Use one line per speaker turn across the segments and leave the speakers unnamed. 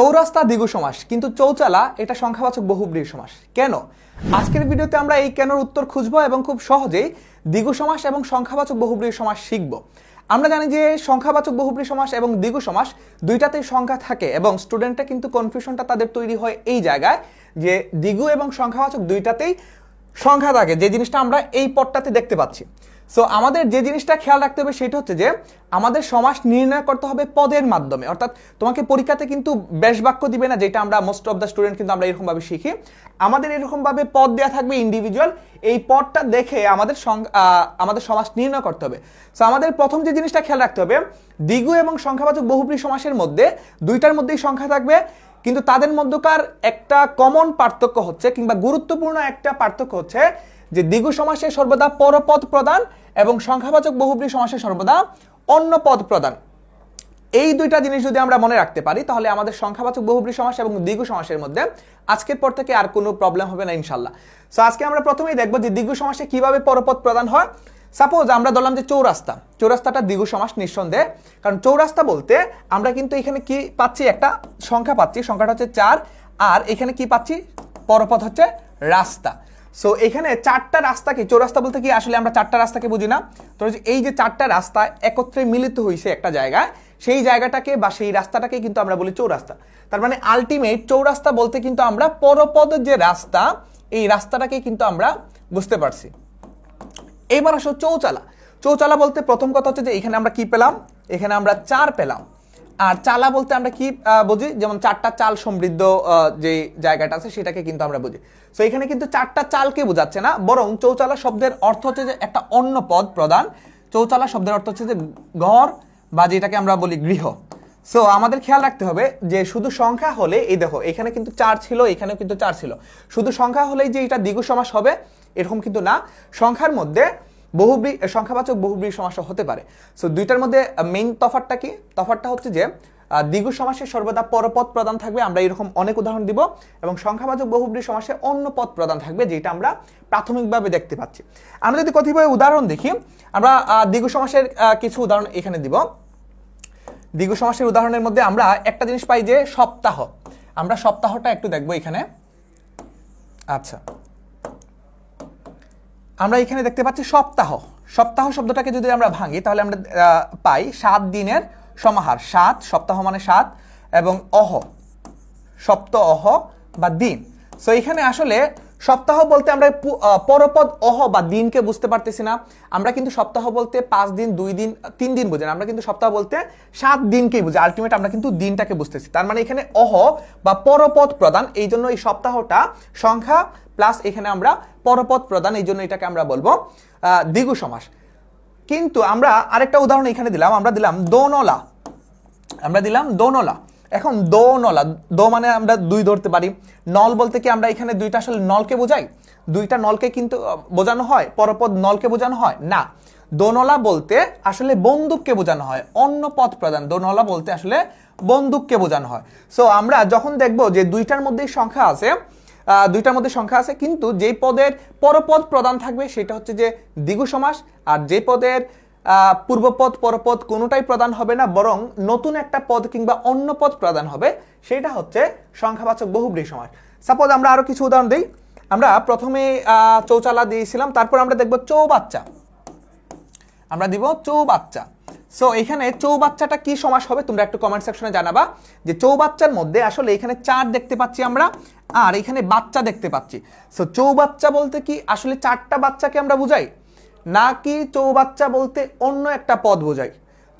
চৌরাস্তা দ্বিগু সমাস, কিন্তু চৌচালা এটা সংখ্যাবাচক বহুব্রীহি সমাস। কেন? আজকের ভিডিওতে আমরা এই কেনর উত্তর খুঁজবো এবং খুব সহজেই দ্বিগু সমাস এবং সংখ্যাবাচক বহুব্রীহি সমাস শিখব। আমরা জানি যে সংখ্যাবাচক বহুব্রী সমাস এবং দ্বিগু সমাস দুইটাতেই সংখ্যা থাকে এবং স্টুডেন্টরা কিন্তু কনফিউশনটা তাদের তৈরি হয় এই জায়গায় যে দ্বিগু এবং সংখ্যাবাচক দুইটাতেই সংখ্যা থাকে। যে জিনিসটা আমরা এই পটটাতে দেখতে পাচ্ছি। সো আমাদের যে জিনিসটা খেয়াল রাখতে হবে সেটা হচ্ছে যে, আমাদের সমাস নির্ণয় করতে হবে পদের মাধ্যমে। অর্থাৎ তোমাকে পরীক্ষাতে কিন্তু বেশ বাক্য দিবে না, যেটা আমরা মোস্ট অফ দ্য স্টুডেন্ট কিন্তু আমরা এরকমভাবে শিখি। আমাদের এরকমভাবে পদ দেওয়া থাকবে ইন্ডিভিজুয়াল এই পদটা দেখে আমাদের আমাদের সমাস নির্ণয় করতে হবে। সো আমাদের প্রথম যে জিনিসটা খেয়াল রাখতে হবে, দ্বিগু এবং সংখ্যাবাচক বহুব্রী সমাসের মধ্যে দুইটার মধ্যেই সংখ্যা থাকবে। কিন্তু তাদের মধ্যকার একটা কমন পার্থক্য হচ্ছে, কিংবা গুরুত্বপূর্ণ একটা পার্থক্য হচ্ছে যে দ্বিগু সমাসে সর্বদা পরপদ প্রদান এবং সংখ্যাবাচক বহুব্রী সমাসে সর্বদা অন্য পদ প্রদান। এই দুইটা জিনিস যদি আমরা মনে রাখতে পারি, তাহলে আমাদের সংখ্যাবাচক বহুব্রী সমাস এবং দ্বিগু সমাসের মধ্যে আজকের পর থেকে আর কোনো প্রবলেম হবে না ইনশাল্লাহ সো আজকে আমরা প্রথমেই দেখব যে দ্বিগু সমাসে কীভাবে পরপদ প্রদান হয়। সাপোজ আমরা ধরলাম যে চৌরাস্তা। চৌরাস্তাটা দ্বিগু সমাস নিঃসন্দেহে। কারণ চৌরাস্তা বলতে আমরা কিন্তু এখানে কি পাচ্ছি? একটা সংখ্যা পাচ্ছি। সংখ্যাটা হচ্ছে চার। আর এখানে কি পাচ্ছি? পরপদ হচ্ছে রাস্তা। সো এখানে চারটা রাস্তা কি? চৌরাস্তা বলতে কি? আসলে আমরা চারটা রাস্তাকে বুঝি না। তো এই যে চারটা রাস্তা একত্রে মিলিত হয়েছে একটা জায়গায়, সেই জায়গাটাকে বা সেই রাস্তাটাকে কিন্তু আমরা বলি চৌরাস্তা। তার মানে আলটিমেট চৌরাস্তা বলতে কিন্তু আমরা পরপদ যে রাস্তা, এই রাস্তাটাকে কিন্তু আমরা বুঝতে পারছি। এবার আসো চৌচালা। চৌচালা বলতে প্রথম কথা হচ্ছে যে এখানে আমরা কি পেলাম? এখানে আমরা চার পেলাম। আর চালা বলতে আমরা কি বুঝি? যেমন চারটা চাল সমৃদ্ধ যে জায়গাটা আছে সেটাকে কিন্তু আমরা বুঝি। তো এখানে কিন্তু চারটা চালকে বোঝাচ্ছে না, বরং চৌচালা শব্দের অর্থ হচ্ছে যে একটা অন্য পদ প্রদান চৌচালা শব্দের অর্থ হচ্ছে যে ঘর বা যেটাকে আমরা বলি গৃহ। সো আমাদের খেয়াল রাখতে হবে যে শুধু সংখ্যা হলে, এই দেখো, এখানে কিন্তু চার ছিল, এখানেও কিন্তু চার ছিল। শুধু সংখ্যা হলেই যে এটা দ্বিগু সমাস হবে, এরকম কিন্তু না। সংখ্যার মধ্যে বহুব্রী সংখ্যাবাচক বহুব্রী সমাস হতে পারে। সো দুইটার মধ্যে মেইন তফাতটা কি? তফাতটা হচ্ছে যে দ্বিগু সমাসে সর্বদা পরপদ প্রদান থাকবে, আমরা এরকম অনেক উদাহরণ দিব, এবং সংখ্যাবাচক বহুব্রী সমাসে অন্য পদ প্রদান থাকবে, যেটা আমরা প্রাথমিকভাবে দেখতে পাচ্ছি। আমরা যদি কতিপয় উদাহরণ দেখি, আমরা দ্বিগু সমাসের কিছু উদাহরণ এখানে দিব। দ্বিগু সমাসের উদাহরণের মধ্যে আমরা একটা জিনিস পাই যে, সপ্তাহ। আমরা সপ্তাহটা একটু দেখব এখানে। আচ্ছা। আমরা এখানে দেখতে পাচ্ছি সপ্তাহ। সপ্তাহ শব্দটাকে যদি আমরা ভাঙি, তাহলে আমরা পাই সাত দিনের সমাহার। সাত, সপ্তাহ মানে সাত, এবং অহ, সপ্ত অহ বা দিন। সো এখানে আসলে সপ্তাহ বলতে আমরা পরপদ অহ বা দিনকে বুঝতে পারতেছি না। আমরা কিন্তু সপ্তাহ বলতে পাঁচ দিন, দুই দিন, তিন দিন বুঝি না। আমরা কিন্তু সপ্তাহ বলতে সাত দিনকেই বুঝি। আলটিমেট আমরা কিন্তু দিনটাকে বুঝতেছি। তার মানে এখানে অহ বা পরপদ প্রদান, এই জন্য এই সপ্তাহটা সংখ্যা প্লাস এখানে আমরা পরপদ প্রদান, এই জন্য এটাকে আমরা বলব দ্বিগু সমাস। কিন্তু আমরা আরেকটা উদাহরণ এখানে দিলাম। আমরা দিলাম দোনলা। আমরা দিলাম দোনলা। এখন দো নলা দো মানে আমরা দুই ধরতে পারি। নল বলতে কি আমরা এখানে দুইটা আসলে নলকে বোঝাই? দুইটা নলকে কিন্তু বোঝানো হয়, পরপদ নলকে বোঝানো হয়? না। দোনলা বলতে আসলে বন্দুককে বোঝানো হয়, অন্য পদ প্রদান। দোনলা বলতে আসলে বন্দুককে বোঝানো হয়। সো আমরা যখন দেখব যে দুইটার মধ্যেই সংখ্যা আছে দুইটার মধ্যে সংখ্যা আছে, কিন্তু যেই পদের পরপদ প্রদান থাকবে, সেটা হচ্ছে যে দ্বিগু সমাস, আর যে পদের পূর্বপদ পরপদ কোনোটাই প্রদান হবে না, বরং নতুন একটা পদ কিংবা অন্য পদ প্রদান হবে, সেটা হচ্ছে সংখ্যাবাচক বহুব্রী সমাস সাপোজ আমরা আরও কিছু উদাহরণ দিই। আমরা প্রথমে চৌচালা দিয়েছিলাম, তারপর আমরা দেখব চৌবাচ্চা। আমরা দিব চৌবাচ্চা। সো এখানে চৌবাচ্চাটা কি সমাস হবে, তোমরা একটু কমেন্ট সেকশনে জানাবা যে চৌবাচ্চার মধ্যে আসলে এখানে চার দেখতে পাচ্ছি আমরা, আর এখানে বাচ্চা দেখতে পাচ্ছি। সো চৌবাচ্চা বলতে কি আসলে চারটা বাচ্চাকে আমরা বুঝাই? নাকি চৌবাচ্চা বলতে অন্য একটা পদ বোঝাই?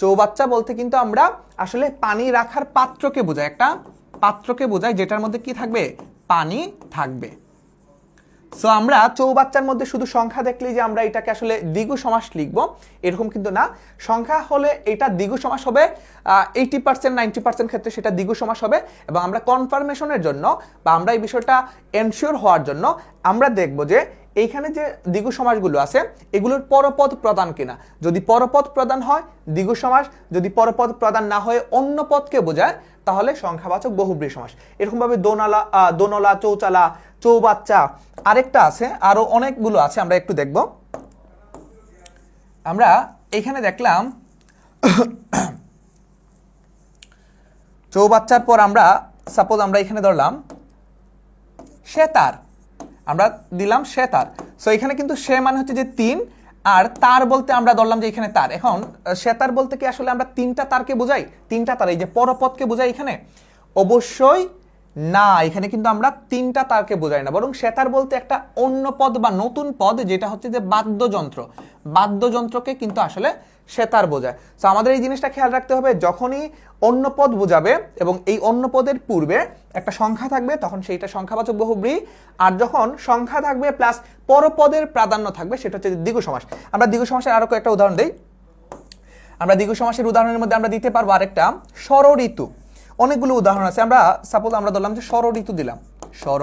চৌবাচ্চা বলতে কিন্তু আমরা আসলে পানি রাখার পাত্রকে বোঝাই। একটা পাত্রকে বোঝাই যেটার মধ্যে কি থাকবে? পানি থাকবে। সো আমরা চৌবাচ্চার মধ্যে শুধু সংখ্যা দেখলেই যে আমরা এটাকে আসলে দ্বিগু সমাস লিখব, এরকম কিন্তু না। সংখ্যা হলে এটা দ্বিগু সমাস হবে এইটি পার্সেন্ট নাইনটি পার্সেন্ট ক্ষেত্রে সেটা দ্বিগু সমাস হবে এবং আমরা কনফার্মেশনের জন্য বা আমরা এই বিষয়টা এনশিওর হওয়ার জন্য আমরা দেখব যে এইখানে যে দ্বিগু সমাসগুলো আছে, এগুলোর পরপদ প্রদান কিনা? যদি পরপদ প্রদান হয়, দ্বিগু সমাস, যদি পরপদ প্রদান না হয়ে, অন্য পদকে বোঝায়, তাহলে সংখ্যাবাচক বহুব্রী সমাস। এরকমভাবে দোনালা দোনলা, চৌচালা, চৌবাচ্চা আরেকটা আছে, আরও অনেকগুলো আছে, আমরা একটু দেখব। আমরা এখানে দেখলাম চৌবাচ্চার পর আমরা সাপোজ আমরা এখানে ধরলাম সে তার আমরা দিলাম সে তার। সো এখানে কিন্তু সে মানে হচ্ছে যে তিন, আর তার বলতে আমরা ধরলাম যে এখানে তার। এখন সে তার বলতে কি আসলে আমরা তিনটা তারকে বোঝাই? তিনটা তার, এই যে পরপথকে বোঝাই এখানে? অবশ্যই না, এখানে কিন্তু আমরা তিনটা তারকে বোঝাই না, বরং সেতার বলতে একটা অন্য পদ বা নতুন পদ, যেটা হচ্ছে যে বাদ্যযন্ত্র। বাদ্যযন্ত্রকে কিন্তু আসলে সেতার বোঝায়। তো আমাদের এই জিনিসটা খেয়াল রাখতে হবে, যখনই অন্য পদ বোঝাবে এবং এই অন্য পদের পূর্বে একটা সংখ্যা থাকবে, তখন সেইটা সংখ্যাবাচক বহুব্রী, আর যখন সংখ্যা থাকবে প্লাস পরপদের প্রাধান্য থাকবে, সেটা হচ্ছে দ্বিগু সমাস। আমরা দ্বিগু সমাসের আরও কয়েকটা উদাহরণ দিই। আমরা দ্বিগু সমাসের উদাহরণের মধ্যে আমরা দিতে পারব আরেকটা স্বর ঋতু অনেকগুলো উদাহরণ আছে। আমরা সাপোজ আমরা ধরলাম যে স্বর ঋতু দিলাম। স্বর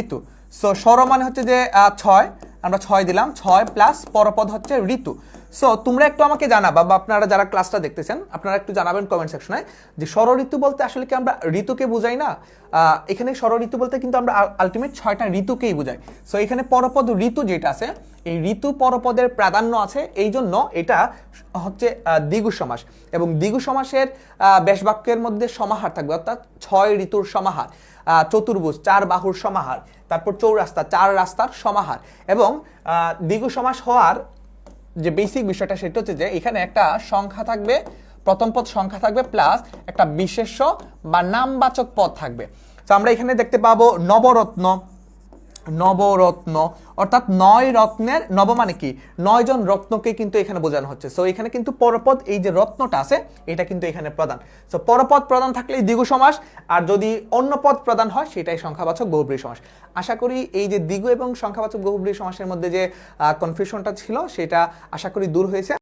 ঋতু। সো স্বর মানে হচ্ছে যে ছয়। আমরা ছয় দিলাম। ছয় প্লাস পরপদ হচ্ছে ঋতু। সো তোমরা একটু আমাকে জানাবা বা আপনারা যারা ক্লাসটা দেখতেছেন আপনারা একটু জানাবেন কমেন্ট সেকশনে যে স্বর ঋতু বলতে আসলে কি আমরা ঋতুকে বুঝাই না? এখানে স্বর ঋতু বলতে কিন্তু আমরা আলটিমেট ছয়টা ঋতুকেই বুঝাই। সো এখানে পরপদ ঋতু যেটা আছে এই ঋতু পরপদের প্রাধান্য আছে এই জন্য এটা হচ্ছে দ্বিগু সমাস। এবং দ্বিগু সমাসের আহ, বেশ বাক্যের মধ্যে সমাহার থাকবে অর্থাৎ ছয় ঋতুর সমাহার। চতুর্ভুজ চার বাহুর সমাহার তারপর চৌরাস্তা চার রাস্তার সমাহার। এবং দ্বিগু সমাস হওয়ার যে বেসিক বিষয়টা সেটা হচ্ছে যে এখানে একটা সংখ্যা থাকবে, প্রথম পদ সংখ্যা থাকবে প্লাস একটা বিশেষ্য বা নামবাচক পদ থাকবে। তো আমরা এখানে দেখতে পাবো নবরত্ন। নবরত্ন, অর্থাৎ নয় রত্নের, নব মানে কি? নয় জন রত্নকে কিন্তু এখানে বোঝানো হচ্ছে। সো এখানে কিন্তু পরপদ এই যে রত্নটা আছে, এটা কিন্তু এখানে প্রধান। সো পরপদ প্রধান থাকলে দ্বিগু সমাস, আর যদি অন্য পদ প্রধান হয়, সেটাই সংখ্যাবাচক বহুব্রী সমাস। আশা করি এই যে দ্বিগু এবং সংখ্যাবাচক বহুব্রী সমাসের মধ্যে যে কনফিউশনটা ছিল, সেটা আশা করি দূর হয়েছে।